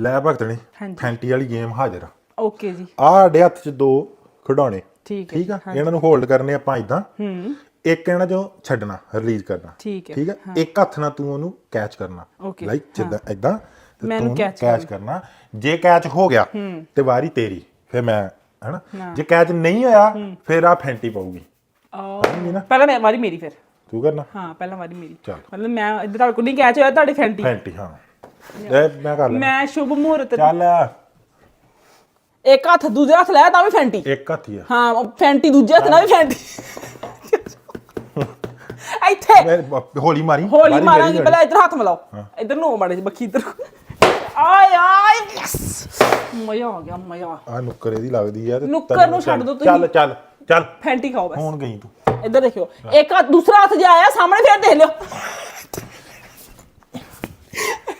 ਲੈ ਭਗਤਣੀ ਹਾਂਜੀ। ਫੈਂਟੀ ਵਾਲੀ ਗੇਮ ਹਾਜ਼ਰ ਆ। ਓਕੇ ਜੀ। ਆਹ ਸਾਡੇ ਹੱਥ 'ਚ ਦੋ ਖਿਡੌਣੇ। ਠੀਕ ਹੈ ਠੀਕ ਆ? ਇਹਨਾਂ ਨੂੰ ਹੋਲਡ ਕਰਨੇ ਆਪਾਂ ਇਦਾਂ ਹੂੰ। ਇੱਕ ਇਹਨਾਂ ਚੋਂ ਛੱਡਣਾ ਰਿਲੀਜ਼ ਕਰਨਾ। ਠੀਕ ਹੈ ਠੀਕ ਆ? ਇੱਕ ਹੱਥ ਨਾਲ ਤੂੰ ਉਹਨੂੰ ਕੈਚ ਕਰਨਾ। Okay, ਲਾਈਕ ਜਿੱਦਾਂ ਇਦਾਂ ਤੇ ਮੈਂ ਤੂੰ ਇਹਨੂੰ catch ਕੈਚ ਕਰਨਾ। ਜੇ ਕੈਚ ਹੋ ਗਿਆ ਤੇ ਵਾਰੀ ਤੇਰੀ ਫਿਰ ਮੈਂ ਹਨਾ? ਜੇ ਕੈਚ ਨਹੀਂ ਹੋਇਆ ਫਿਰ ਆ ਫੈਂਟੀ ਪਾਊਗੀ। ਆ ਸਮਝੀ ਨਾ? ਪਹਿਲਾਂ ਮੈਂ ਵਾਰੀ ਮੇਰੀ ਫਿਰ। ਤੂੰ ਕਰਨਾ। ਹਾਂ ਪਹਿਲਾਂ ਵਾਰੀ ਮੇਰੀ। ਚੱਲ। ਮਤਲਬ ਮੈਂ ਇੱਧਰ ਤੁਹਾਡੇ ਕੋਲ ਨਹੀਂ ਕੈਚ ਹੋਇਆ ਤੁਹਾਡੀ ਫੈਂਟੀ। ਫੈਂਟੀ ਹਾਂ। ਇਹ ਮੈਂ ਕਰ ਲੈਣਾ ਮੈਂ ਸ਼ੁਭ ਮਹੂਰਤ ਚੱਲ। ਇੱਕ ਹੱਥ ਦੂਜੇ ਹੱਥ ਲੈ ਤਾਂ ਵੀ ਫੈਂਟੀ। ਇੱਕ ਹੱਥ ਹੀ ਆ। ਹਾਂ ਉਹ ਫੈਂਟੀ ਦੂਜੇ ਹੱਥ ਨਾਲ ਵੀ ਫੈਂਟੀ। ਇੱਥੇ। ਮੈਂ ਬ- ਹੌਲੀ ਮਾਰੀ ਹੋਲੀ ਮਾਰੀ ਮਾਰਾਂਗੇ ਮੇਰੀ ਪਹਿਲਾਂ ਇੱਧਰ ਹੱਥ ਮਿਲਾਓ। ਇੱਧਰ ਨੂੰ ਮਾੜੇ ਜਿਹੇ ਬੱਖੀ ਇੱਧਰ ਆਏ ਆਏ ਯੈਸ ਮਜ਼ਾ ਆ ਗਿਆ ਮਜ਼ਾ। ਆ ਨੁੱਕਰ ਇਹਦੀ ਲੱਗਦੀ ਆ ਤੇ ਨੁੱਕਰ ਤੈਨੂੰ ਨੂੰ ਛੱਡ ਦਿਓ ਤੁਸੀਂ। ਚੱਲ ਚੱਲ ਚੱਲ। ਫੈਂਟੀ ਖਾਓ ਬਸ। ਹੁਣ ਗਈ ਤੂੰ। ਇੱਧਰ ਦੇਖਿਓ। ਇੱਕ ਹੱਥ ਦੂਸਰਾ ਹੱਥ ਜੇ ਆਇਆ ਸਾਹਮਣੇ ਫੇਰ ਦੇਖ ਲਿਓ।